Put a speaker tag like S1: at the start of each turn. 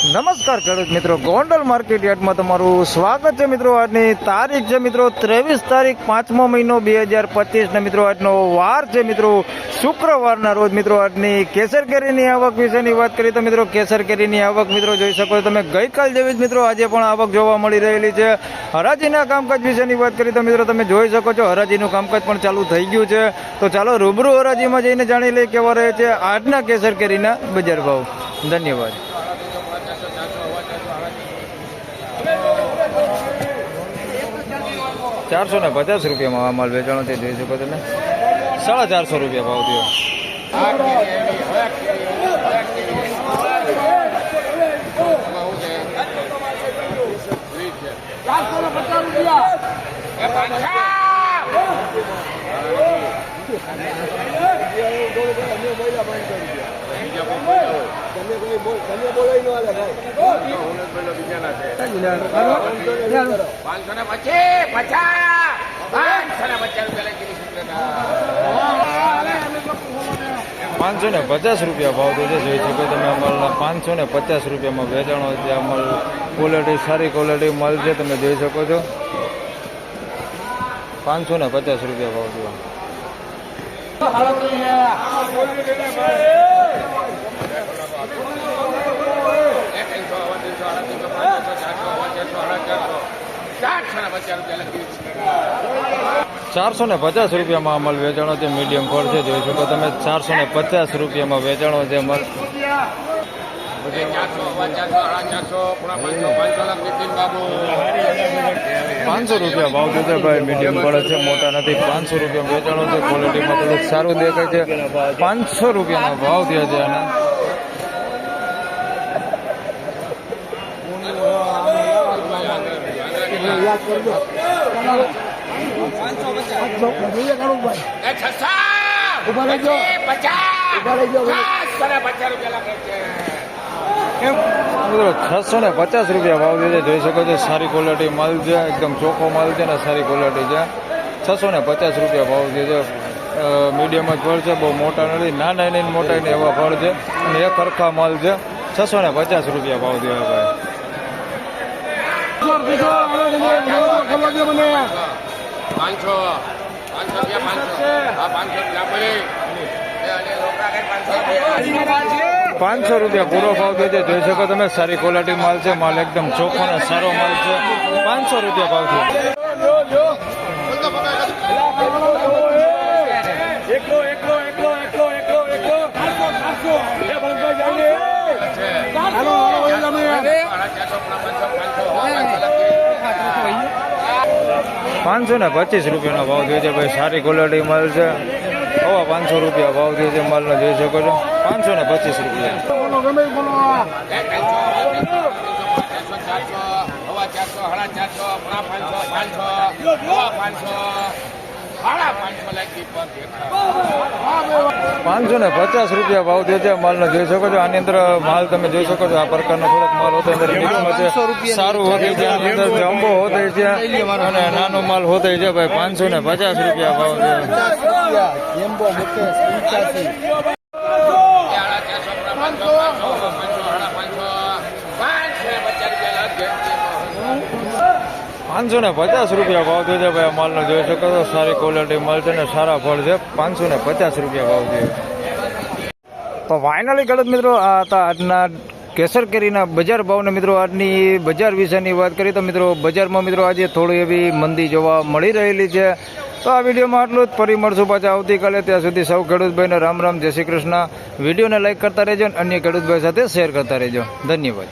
S1: નમસ્કાર ખેડૂત મિત્રો, ગોંડલ માર્કેટ યાર્ડમાં તમારું સ્વાગત છે મિત્રો. આજની તારીખ છે મિત્રો, ત્રેવીસ તારીખ, પાંચમો મહિનો બે હજાર પચીસ ને મિત્રો, આજનો વાર છે મિત્રો. શુક્રવારના રોજ મિત્રો, આજની કેસર કેરીની આવક વિશેની વાત કરીએ તો મિત્રો, કેસર કેરીની આવક મિત્રો જોઈ શકો છો તમે. ગઈકાલ જેવી જ મિત્રો, આજે પણ આવક જોવા મળી રહેલી છે. હરાજીના કામકાજ વિશેની વાત કરીએ તો મિત્રો, તમે જોઈ શકો છો, હરાજીનું કામકાજ પણ ચાલુ થઈ ગયું છે. તો ચાલો, રૂબરૂ હરાજીમાં જઈને જાણી લઈએ કેવા રહે છે આજના કેસર કેરીના બજાર ભાવ. ધન્યવાદ. ચારસો ને પચાસ રૂપિયામાં આ માલ વેચાણો તે જોઈ શકો તમે. સાડા ચારસો રૂપિયા ભાવ થયો.
S2: પાંચસો ને પચીસ પચાસ પાંચસો. ને પચાસ રૂપિયા લઈ
S1: પાંચસો ને પચાસ રૂપિયા ભાવ તો છે જોઈ શકો તમે અમલના પાંચસો ને પચાસ રૂપિયામાં વેચાણો છે આ માલ ક્વોલિટી સારી ક્વોલિટી માલ છે તમે જોઈ શકો છો. પાંચસો ને પચાસ રૂપિયા ભાવ થયો
S2: ચારસો ને પચાસ
S1: રૂપિયામાં અમલ વેચાણો છે મીડિયમ ફળ છે જોઈ શકો તમે. ચારસો ને પચાસ રૂપિયામાં વેચાણો છે અમલ
S2: પાંચસો
S1: રૂપિયા ભાવ છે ભાઈ મીડિયમ પડે છે મોટા નથી. પાંચસો રૂપિયા વેચાણો છે ક્વોલિટીમાં થોડુંક સારું દેખાય છે. પાંચસો રૂપિયાનો ભાવ થયા છે આના.
S2: એ છસો ને પચાસ રૂપિયા
S1: ભાવ છે જોઈ શકો છો. સારી ક્વોલિટી માલ છે એકદમ ચોખ્ખો માલ છે ને સારી ક્વોલિટી છે છસો ને પચાસ રૂપિયા ભાવ છે મીડિયમ જ ફળ છે બહુ મોટા નથી નાના નાની મોટા એવા ફળ છે અને એક સરખા માલ છે છસો ને પચાસ રૂપિયા ભાવ દેવા ભાઈ
S2: પાંચસો પાંચસો રૂપિયા પાંચસો હા પાંચસો પાંચસો
S1: પૂરો ભાવ થયો છે જોઈ શકો તમે સારી ક્વોલિટી માલ છે માલ એકદમ ચોખ્ખો અને સારો માલ છે પાંચસો રૂપિયા ભાવ થયો પાંચસો ને પચીસ રૂપિયાનો ભાવ થયો છે. ભાઈ, સારી ક્વોલિટી માલ છે. હવા પાંચસો રૂપિયા ભાવ થયો છે માલનો, જોઈ શકો છો. પાંચસો ને પચીસ રૂપિયા.
S2: પાંચસો
S1: ને પચાસ રૂપિયા ભાવ થયો છે માલનો જોઈ શકો છો. આની અંદર માલ તમે જોઈ શકો છો. આ પ્રકારનો થોડોક માલ હોતો અંદર છે. સારું હોતે છે આની અંદર જમ્બો હોતે છે અને નાનો માલ હોતે છે ભાઈ પાંચસો ને પચાસ રૂપિયા ભાવ છે.
S2: પાંચસો ને પચાસ રૂપિયા
S1: ભાવ થયો છે ભાઈ માલનો. જોઈ શકો છો, સારી ક્વોલિટી છે ને, સારા ફળ છે. પાંચસો ને પચાસ રૂપિયા ભાવ થયો. તો ફાઇનલી ખેડૂત મિત્રો આજના કેસર કેરીના બજાર ભાવને મિત્રો, આજની બજાર વિશેની વાત કરીએ તો મિત્રો, બજારમાં મિત્રો આજે થોડી એવી મંદી જોવા મળી રહેલી છે. તો આ વિડીયોમાં આટલું જ. ફરી મળશું પાછા આવતીકાલે. ત્યાં સુધી સૌ ખેડૂતભાઈને રામ રામ, જય શ્રી કૃષ્ણ. વિડીયોને લાઇક કરતા રહેજો અને અન્ય ખેડૂતભાઈ સાથે શેર કરતા રહેજો. ધન્યવાદ.